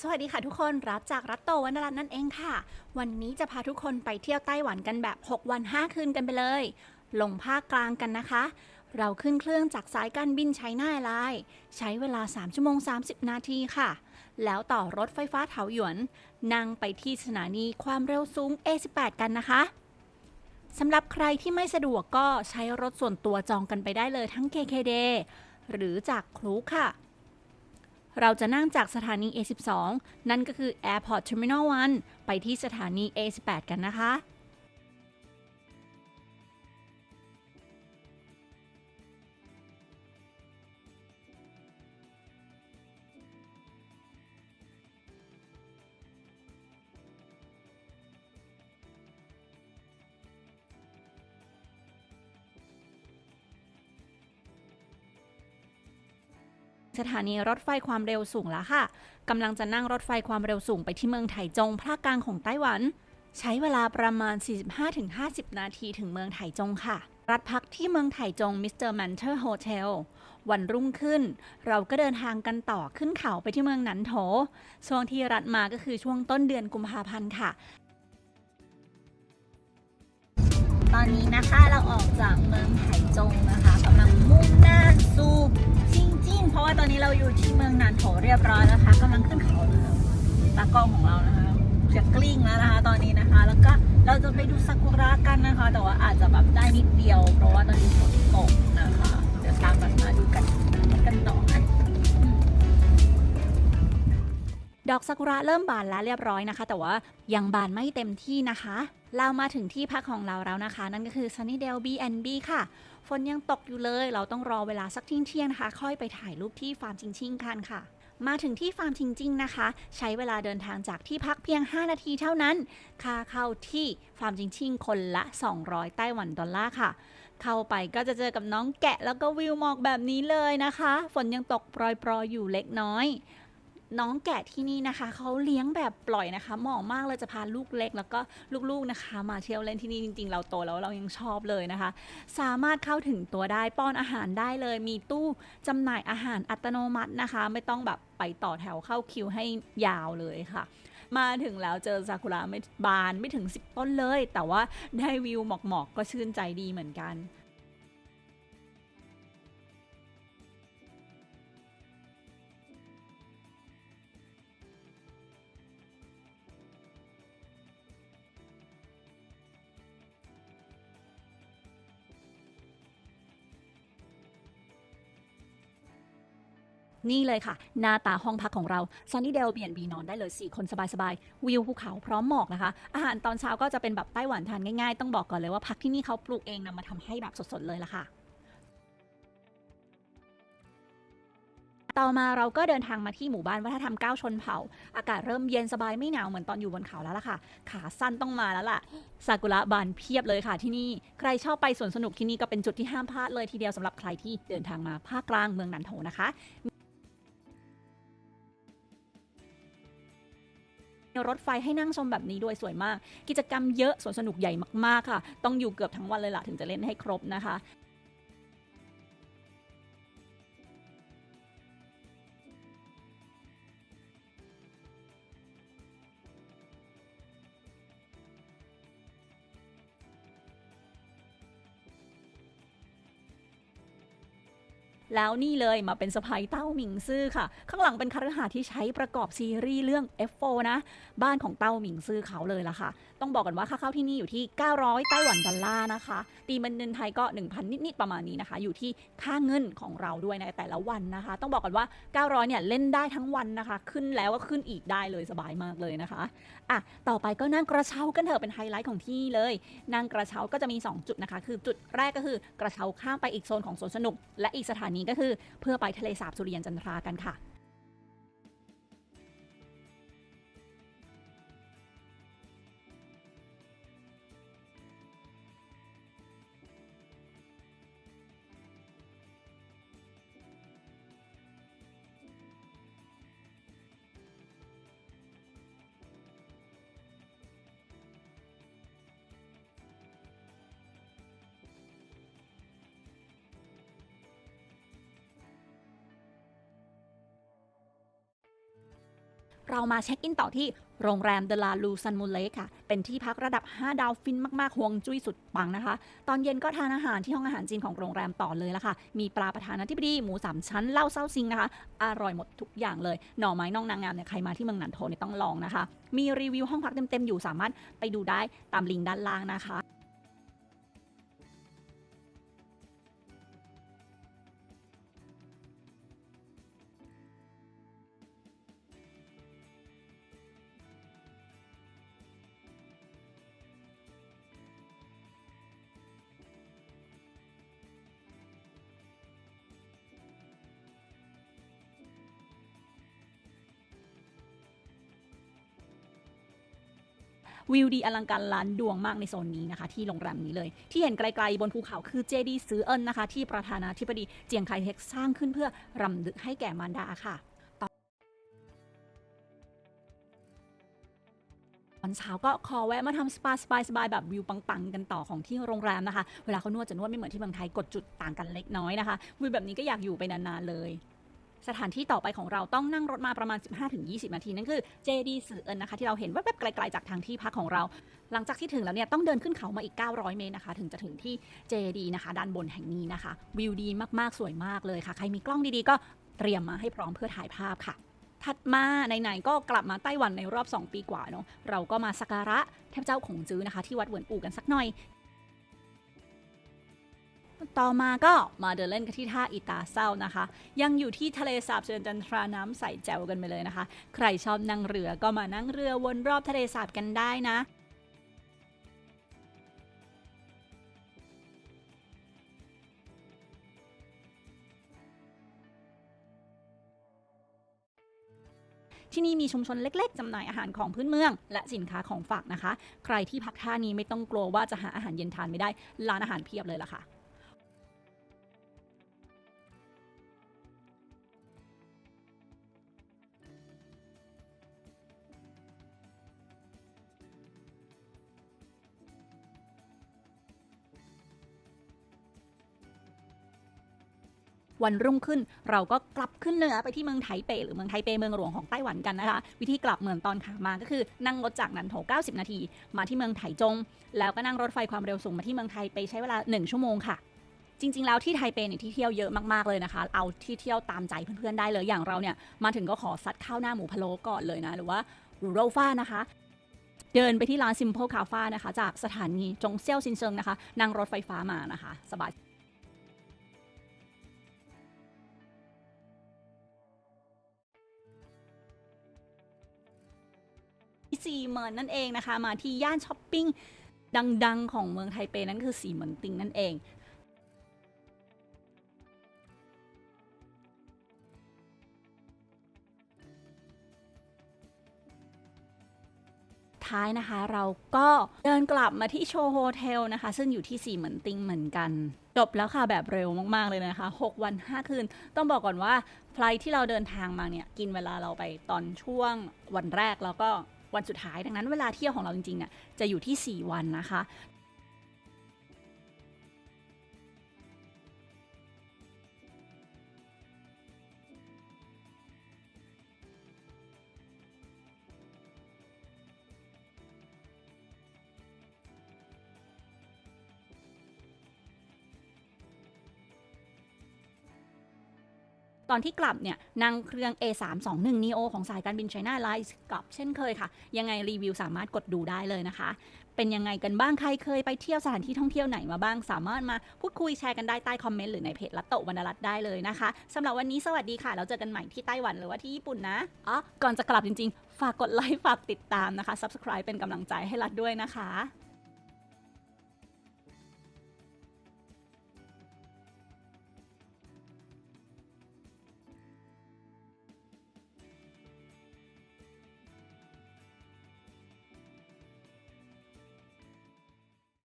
สวัสดีค่ะทุกคนรับจากรัตโตวรรณรัตน์นั่นเองค่ะ วันนี้จะพาทุกคนไปเที่ยวไต้หวันกันแบบ 6 วัน 5 คืนกันไปเลย ลงภาคกลางกันนะคะ เราขึ้นเครื่องจากสายการบินไชน่าไลน์ใช้เวลา 3 ชั่วโมง 30 นาทีค่ะ แล้วต่อรถไฟฟ้าเถาหยวน นั่งไปที่สถานีความเร็วสูง A18 กันนะคะสำหรับใครที่ไม่สะดวกก็ใช้รถส่วนตัวจองกันไปได้เลยทั้ง KKD หรือจากคลูค่ะ เราจะนั่งจากสถานี A12 นั่นก็คือ Airport Terminal 1 ไปที่สถานี A18 กันนะคะ สถานีรถไฟความเร็วสูงแล้วค่ะกำลังจะนั่งรถไฟความเร็วสูงไปที่เมืองไถจงภาคกลางของไต้หวัน ใช้เวลาประมาณ 45-50 นาทีถึงเมืองไถจงค่ะ รัฐพักที่เมืองไถจงมิสเตอร์แมนเทอร์โฮเทลวันรุ่งขึ้น เราก็เดินทางกันต่อขึ้นเขาไปที่เมืองหนันโถช่วงที่รัฐมาก็คือช่วงต้นเดือนกุมภาพันธ์ค่ะ ตอนนี้นะคะเราออกจากเมืองไถจงนะคะกำลังมุ่งหน้าสู่จิง จิ้งเพราะว่าตอนนี้เราอยู่ที่เมืองนานโถเรียบร้อยนะคะกำลังขึ้นเขาแล้วตากล้องของเรานะคะจะกลิ้งแล้วนะคะ ตอนนี้นะคะ แล้วก็เราจะไปดูซากุระกันนะคะ แต่ว่าอาจจะแบบได้นิดเดียว เพราะว่าตอนนี้ฝนตกนะคะ เดี๋ยวตามกันมาดูกัน ดอกซากุระเริ่มบานแล้วเรียบร้อยนะคะ แต่ว่ายังบานไม่เต็มที่นะคะ เรามาถึงที่พักของเราแล้วนะคะ นั่นก็คือ Sunnydale B&B ค่ะ ฝนยังตกอยู่เลย เราต้องรอเวลาสักเที่ยงนะคะ ค่อยไปถ่ายรูปที่ฟาร์มชิงชิงกันค่ะมาถึงที่ฟาร์มชิงจิงนะคะ ใช้เวลาเดินทางจากที่พักเพียง 5 นาทีเท่านั้น ค่าเข้าที่ฟาร์มชิงชิงคนละ 200 ไต้หวันดอลลาร์ค่ะ เข้าไปก็จะเจอกับน้องแกะแล้วก็วิวหมอกแบบนี้เลยนะคะ ฝนยังตกโปรยๆอยู่เล็กน้อย น้องแกะที่นี่นะคะ เขาเลี้ยงแบบปล่อยนะคะเหมาะมากเลยจะพาลูกเล็ก แล้วก็ลูกๆนะคะ มาเที่ยวเล่นที่นี่จริง ๆ เราโตแล้วเรายังชอบเลยนะคะ สามารถเข้าถึงตัวได้ป้อนอาหารได้เลย มีตู้จำหน่ายอาหารอัตโนมัตินะคะ ไม่ต้องแบบไปต่อแถวเข้าคิวให้ยาวเลยค่ะ มาถึงแล้วเจอซากุระไม่บานไม่ถึง 10 ต้นเลย แต่ว่าได้วิวหมอกๆก็ชื่นใจดีเหมือนกัน นี่เลยค่ะ หน้าตาห้องพักของเรา Sunny d a l e เปลี่ยนบีนอนได้เลย 4 คนสบายๆ วิวภูเขาพร้อมหมอกนะคะ อาหารตอนเช้าก็จะเป็นแบบไต้หวันทานง่ายๆ ต้องบอกก่อนเลยว่าพักที่นี่เขาปลูกเองนำมาทำให้แบบสดๆเลยละค่ะต่อมาเราก็เดินทางมาที่หมู่บ้านวัฒนธรรมก้าวชนเผ่า อากาศเริ่มเย็นสบายไม่หนาวเหมือนตอนอยู่บนเขาแล้วล่ะค่ะ ขาสั้นต้องมาแล้วล่ะซากุระบานเพียบเลยค่ะที่นี่ ใครชอบไปสวนสนุกที่นี่ก็เป็นจุดที่ห้ามพลาดเลยทีเดียวสำหรับใครที่เดินทางมาภาคกลางเมืองนันโถนะคะ รถไฟให้นั่งชมแบบนี้ด้วยสวยมาก กิจกรรมเยอะสวนสนุกใหญ่มากๆค่ะ ต้องอยู่เกือบทั้งวันเลยล่ะถึงจะเล่นให้ครบนะคะ แล้วนี่เลยมาเป็นสะพายเต้าหมิงซื่อค่ะ ข้างหลังเป็นคฤหาสน์ที่ใช้ประกอบซีรีส์เรื่อง F4 นะ บ้านของเต้าหมิงซื่อเขาเลยล่ะค่ะ ต้องบอกกันว่าค่าเข้าที่นี่อยู่ที่ 900 ไต้หวันดอลลาร์นะคะ ตีเป็นเงินไทยก็ 1,000 นิด ๆ ประมาณนี้นะคะ อยู่ที่ค่าเงินของเราด้วยในแต่ละวันนะคะ ต้องบอกกันว่า 900 เนี่ยเล่นได้ทั้งวันนะคะ ขึ้นแล้วก็ขึ้นอีกได้เลยสบายมากเลยนะคะอะต่อไปก็นั่งกระเช้ากันเถอะเป็นไฮไลท์ของที่นี่เลย นั่งกระเช้าก็จะมี 2 จุดนะคะ คือจุดแรกก็คือกระเช้าข้ามไปอีกโซนของสวนสนุก และอีกสถานีก็คือเพื่อไปทะเลสาบสุริยันจันทรากันค่ะ เรามาเช็คอินต่อที่โรงแรมเดลาลูซันมูเลค่ะ เป็นที่พักระดับ 5 ดาวฟินมากๆห่วงจุ้ยสุดปังนะคะ ตอนเย็นก็ทานอาหารที่ห้องอาหารจีนของโรงแรมต่อเลยละค่ะ มีปลาประธานาธิบดี หมูสามชั้นเหล้าเส้าซิงนะคะ อร่อยหมดทุกอย่างเลย หน่อไม้น่องนางงามเนี่ยใครมาที่เมืองหนันโถเนี่ยต้องลองนะคะ มีรีวิวห้องพักเต็มๆอยู่สามารถไปดูได้ตามลิงก์ด้านล่างนะคะ วิวดีอลังการล้านดวงมากในโซนนี้นะคะ ที่โรงแรมนี้เลย ที่เห็นไกลๆบนภูเขาคือเจดีซือเอินนะคะ ที่ประธานาธิบดีเจียงไคเทคสร้างขึ้นเพื่อรำลึกให้แก่มารดาค่ะตอนเช้าก็ขอแวะมาทำสปาสบายๆแบบวิวปังๆ กันต่อของที่โรงแรมนะคะ เวลาเขานวดจะนวดไม่เหมือนที่เมืองไทยกดจุดต่างกันเล็กน้อยนะคะวิวแบบนี้ก็อยากอยู่ไปนานๆเลย สถานที่ต่อไปของเราต้องนั่งรถมาประมาณ 15-20 นาที นั่นคือเจดีสือเอินนะคะ ที่เราเห็นแวบๆไกลๆจากทางที่พักของเรา หลังจากที่ถึงแล้วเนี่ยต้องเดินขึ้นเขามาอีก 900 เมตรนะคะ ถึงจะถึงที่เจดีนะคะ ด้านบนแห่งนี้นะคะ วิวดีมากๆสวยมากเลยค่ะ ใครมีกล้องดีๆ ก็เตรียมมาให้พร้อมเพื่อถ่ายภาพค่ะถัดมาไหนๆก็กลับมาไต้หวันในรอบ 2 ปีกว่าเนาะเราก็มาสักการะเทพเจ้าของจื้อนะคะ ที่วัดเหวินอู่กันสักหน่อย ต่อมาก็มาเดินเล่นกันที่ท่าอิตาเศร้านะคะ ยังอยู่ที่ทะเลสาบเชิญจันทราน้ำใสแจ๋วกันไปเลยนะคะ ใครชอบนั่งเรือก็มานั่งเรือวนรอบทะเลสาบกันได้นะที่นี่มีชุมชนเล็ก ๆ จำหน่ายอาหารของพื้นเมือง และสินค้าของฝากนะคะ ใครที่พักท่านี้ไม่ต้องกลัวว่าจะหาอาหารเย็นทานไม่ได้ ร้านอาหารเพียบเลยล่ะค่ะ วันรุ่งขึ้นเราก็กลับขึ้นเรือไปที่เมืองไทเปหรือเมืองไทเปเมืองหลวงของไต้หวันกันนะคะ วิธีกลับเหมืองตอนขามาก็คือนั่งรถจากนันโถ90 นาที มาที่เมืองไถจง แล้วก็นั่งรถไฟความเร็วสูงมาที่เมืองไทเปใช้เวลา 1 ชั่วโมงค่ะจริง ๆ แล้วที่ไทเปเนี่ยที่เที่ยวเยอะมากๆเลยนะคะ เอาที่เที่ยวตามใจเพื่อนๆได้เลยอย่างเราเนี่ยมาถึงก็ขอซัดข้าวหน้าหมูพะโล้ก่อนเลยนะ หรือว่ารูโรฟ้านะคะเดินไปที่ร้าน Simple Cafe นะคะ จากสถานีจงเซี่ยวซินเซิงนะคะ นั่งรถไฟฟ้ามานะคะ สบาย ซีเหมินนั่นเองนะคะ มาที่ย่านช้อปปิ้งดังๆ ของเมืองไทเปนั่นคือสีเหมินติงนั่นเองท้ายนะคะเราก็เดินกลับมาที่โชว์โฮเทลนะคะ ซึ่งอยู่ที่สีเหมือนติงเหมือนกัน จบแล้วค่ะแบบเร็วมาก ๆ เลยนะคะ 6 วัน 5 คืน ต้องบอกก่อนว่าไฟลท์ที่เราเดินทางมาเนี่ย กินเวลาเราไปตอนช่วงวันแรกแล้วก็ วันสุดท้ายดังนั้นเวลาเที่ยวของเราจริงๆเนี่ยจะอยู่ที่ 4 วันนะคะ อนที่กลับเนี่ยนั่งเครื่อง A321 neo ของสายการบิน China Airlines กลับเช่นเคยค่ะ ยังไงรีวิวสามารถกดดูได้เลยนะคะ เป็นยังไงกันบ้างใครเคยไปเที่ยวสถานที่ท่องเที่ยวไหนมาบ้าง สามารถมาพูดคุยแชร์กันได้ใต้คอมเมนต์หรือในเพจรัตโตวรรณรัตน์ได้เลยนะคะสำหรับวันนี้สวัสดีค่ะแล้วเจอกันใหม่ที่ไต้หวันหรือว่าที่ญี่ปุ่นนะอ๋อก่อนจะกลับจริงๆ ฝากกดไลค์ฝากติดตามนะคะ Subscribe เป็นกำลังใจให้รัตด้วยนะคะ